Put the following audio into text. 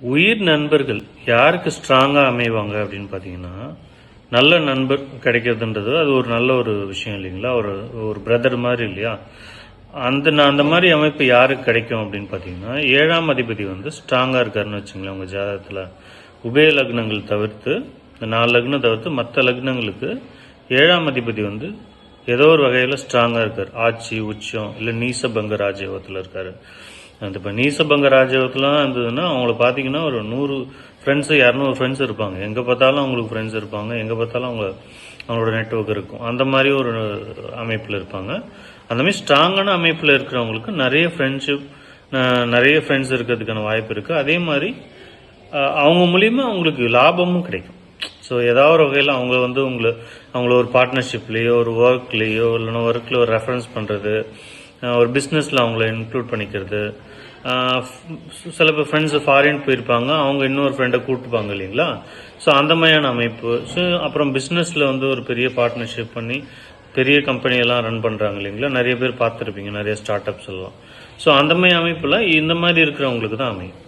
உயிர் நண்பர்கள் யாருக்கு ஸ்ட்ராங்காக அமைவாங்க அப்படின்னு பார்த்தீங்கன்னா நல்ல நண்பர் கிடைக்கிறதுன்றது அது ஒரு நல்ல ஒரு விஷயம் இல்லைங்களா? ஒரு ஒரு பிரதர் மாதிரி இல்லையா? அந்த நான் அந்த மாதிரி அமைப்பு யாருக்கு கிடைக்கும் அப்படின்னு பார்த்தீங்கன்னா ஏழாம் அதிபதி வந்து ஸ்ட்ராங்காக இருக்காருன்னு வச்சுங்களேன் உங்கள் ஜாதகத்தில். உபய லக்னங்கள் தவிர்த்து இந்த நாலு லக்னம் தவிர்த்து மற்ற லக்னங்களுக்கு ஏழாம் அதிபதி வந்து ஏதோ ஒரு வகையில் ஸ்ட்ராங்காக இருக்கார். ஆட்சி உச்சம் இல்லை நீசபங்க ராஜயோகத்தில் இருக்கார். அந்த இப்போ நீசபங்க ராஜ்யத்துலாம் இருந்ததுன்னா அவங்கள பார்த்தீங்கன்னா ஒரு நூறு ஃப்ரெண்ட்ஸு இரநூறு ஃப்ரெண்ட்ஸ் இருப்பாங்க. எங்கே பார்த்தாலும் அவங்களுக்கு ஃப்ரெண்ட்ஸ் இருப்பாங்க. எங்கே பார்த்தாலும் அவங்க அவங்களோட நெட்ஒர்க் இருக்கும். அந்த மாதிரி ஒரு அமைப்பில் இருப்பாங்க. அந்த மாதிரி ஸ்ட்ராங்கான அமைப்பில் இருக்கிறவங்களுக்கு நிறைய ஃப்ரெண்ட்ஷிப் நிறைய ஃப்ரெண்ட்ஸ் இருக்கிறதுக்கான வாய்ப்பு இருக்குது அதே மாதிரி அவங்க மூலியமாக அவங்களுக்கு லாபமும் கிடைக்கும். ஸோ ஏதாவது ஒரு வகையில் அவங்க வந்து உங்களை அவங்கள ஒரு பார்ட்னர்ஷிப்லேயோ ஒரு ஒர்க்லேயோ இல்லைன்னா ஒர்க்கில் ஒரு ரெஃபரன்ஸ் பண்ணுறது ஒரு பிஸ்னஸில் அவங்கள இன்க்ளூட் பண்ணிக்கிறது. சில பேர் ஃப்ரெண்ட்ஸ் ஃபாரின் போயிருப்பாங்க அவங்க இன்னொரு ஃப்ரெண்டை கூப்பிட்டுப்பாங்க இல்லைங்களா? ஸோ அந்த மாதிரியான அமைப்பு. ஸோ அப்புறம் பிஸ்னஸில் வந்து ஒரு பெரிய பார்ட்னர்ஷிப் பண்ணி பெரிய கம்பெனியெல்லாம் ரன் பண்ணுறாங்க இல்லைங்களா? நிறைய பேர் பார்த்துருப்பீங்க நிறைய ஸ்டார்ட் அப்ஸ் எல்லாம். ஸோ அந்த மாதிரி அமைப்பில் இந்த மாதிரி இருக்கிறவங்களுக்கு தான் அமையும்.